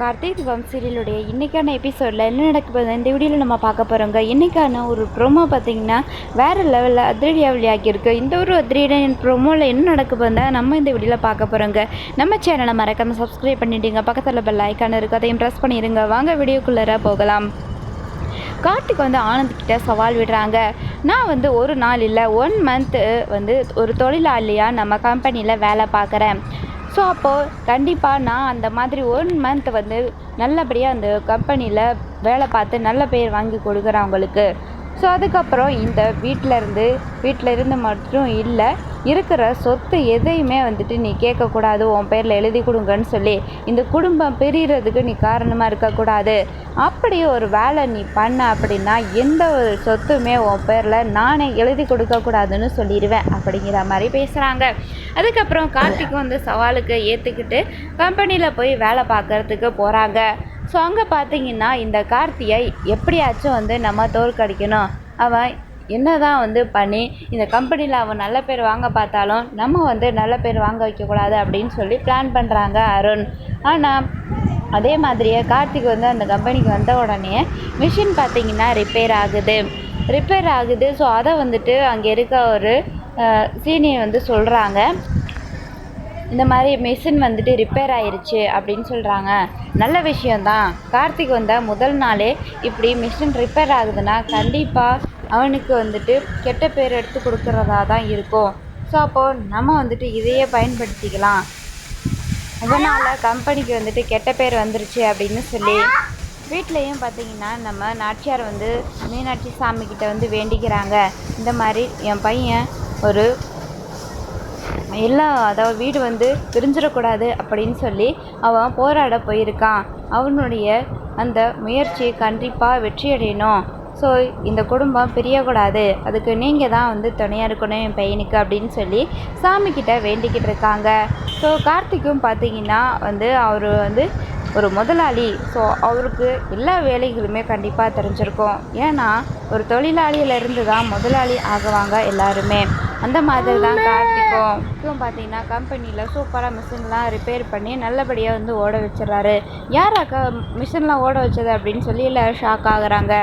கார்த்திக் வம் சீரியலுடைய இன்றைக்கான எபிசோடில் என்ன நடக்குது இந்த வீடியோவில் நம்ம பார்க்க போகிறோங்க இன்றைக்கான ஒரு ப்ரோமோ பார்த்தீங்கன்னா வேறு லெவலில் அதிரடியாக விளையாக்கியிருக்கு இந்த ஒரு அதிரடியான ப்ரோமோவில் என்ன நடக்க போகுதா நம்ம இந்த வீடியோவில் பார்க்க போகிறோங்க நம்ம சேனலை மறக்காமல் சப்ஸ்கிரைப் பண்ணிவிடுங்க பக்கத்தில் பெல் ஐக்கான இருக்குது அதையும் ப்ரெஸ் பண்ணிடுங்க வாங்க வீடியோக்குள்ளே போகலாம். கார்த்திக் வந்து ஆனந்த்கிட்ட சவால் விடுறாங்க. நான் வந்து ஒரு நாள் இல்லை ஒன் மந்த்து வந்து ஒரு தொழிலாளியாக நம்ம கம்பெனியில் வேலை பார்க்குறேன். ஸோ அப்போது கண்டிப்பாக நான் அந்த மாதிரி ஒன் மந்த் வந்து நல்லபடியாக அந்த கம்பெனியில் வேலை பார்த்து நல்ல பேர் வாங்கி கொடுக்குறேன் அவங்களுக்கு. ஸோ அதுக்கப்புறம் இந்த வீட்டில் இருந்து வீட்டில் இருந்து மட்டும் இல்லை இருக்கிற சொத்து எதையுமே வந்துட்டு நீ கேட்கக்கூடாது உன் பேரில் எழுதி கொடுங்கன்னு சொல்லி இந்த குடும்பம் பிரிகிறதுக்கு நீ காரணமாக இருக்கக்கூடாது. இப்படி ஒரு வேலை நீ பண்ண அப்படின்னா எந்த ஒரு சொத்துமே உன் பேரில் நானே எழுதி கொடுக்கக்கூடாதுன்னு சொல்லிடுவேன் அப்படிங்கிற மாதிரி பேசுகிறாங்க அதுக்கப்புறம் கார்த்திக் வந்து சவாலுக்கு ஏற்றுக்கிட்டு கம்பெனியில் போய் வேலை பார்க்குறதுக்கு போகிறாங்க ஸோ அங்கே பார்த்தீங்கன்னா இந்த கார்த்தியை எப்படியாச்சும் வந்து நம்ம தோற்கடிக்கணும். அவன் என்ன தான் வந்து பண்ணி இந்த கம்பெனியில் அவன் நல்ல பேர் வாங்க பார்த்தாலும் நம்ம வந்து நல்ல பேர் வாங்க வைக்கக்கூடாது அப்படின்னு சொல்லி பிளான் பண்ணுறாங்க அருண். ஆனால் அதே மாதிரியே கார்த்திக் வந்து அந்த கம்பெனிக்கு வந்த உடனே மிஷின் பார்த்தீங்கன்னா ரிப்பேர் ஆகுது. ரிப்பேர் ஆகுது. ஸோ அதை வந்துட்டு அங்கே இருக்க ஒரு சீனியர் வந்து சொல்கிறாங்க இந்த மாதிரி மிஷின் வந்துட்டு ரிப்பேர் ஆயிடுச்சு அப்படின்னு சொல்கிறாங்க நல்ல விஷயந்தான் கார்த்திக் வந்த முதல் நாளே இப்படி மிஷின் ரிப்பேர் ஆகுதுன்னா கண்டிப்பாக அவனுக்கு வந்துட்டு கெட்ட பேர் எடுத்து கொடுக்குறதா தான் இருக்கும். ஸோ அப்போது நம்ம வந்துட்டு இதையே பயன்படுத்திக்கலாம். இதனால் கம்பெனிக்கு வந்துட்டு கெட்ட பேர் வந்துருச்சு அப்படின்னு சொல்லி வீட்லேயும் பார்த்தீங்கன்னா நம்ம நாச்சியார் வந்து மீனாட்சி சாமி கிட்ட வந்து வேண்டிக்கிறாங்க. இந்த மாதிரி என் பையன் ஒரு எல்லா அதாவது வீடு வந்து பிரிஞ்சிடக்கூடாது அப்படின்னு சொல்லி அவன் போராட போயிருக்கான். அவனுடைய அந்த முயற்சி கண்டிப்பாக வெற்றியடையணும் ஸோ இந்த குடும்பம் பிரியக்கூடாது. அதுக்கு நீங்கள் தான் வந்து துணையாக இருக்கணும் என் பையனுக்கு அப்படின்னு சொல்லி சாமிக்கிட்ட வேண்டிக்கிட்டு இருக்காங்க. ஸோ கார்த்திக்கும் பார்த்தீங்கன்னா வந்து அவர் வந்து ஒரு முதலாளி. ஸோ அவருக்கு எல்லா வேலைகளுமே கண்டிப்பாக தெரிஞ்சிருக்கும். ஏன்னா ஒரு தொழிலாளியிலேருந்து தான் முதலாளி ஆகுவாங்க எல்லாருமே. அந்த மாதிரி தான் கார்த்திக்கும் பார்த்தீங்கன்னா கம்பெனியில் சூப்பராக மிஷின்லாம் ரிப்பேர் பண்ணி நல்லபடியாக வந்து ஓட வச்சிடுறாரு. யார் அக்கா மிஷின்லாம் ஓட வச்சது அப்படின்னு சொல்லி எல்லோரும் ஷாக் ஆகுறாங்க.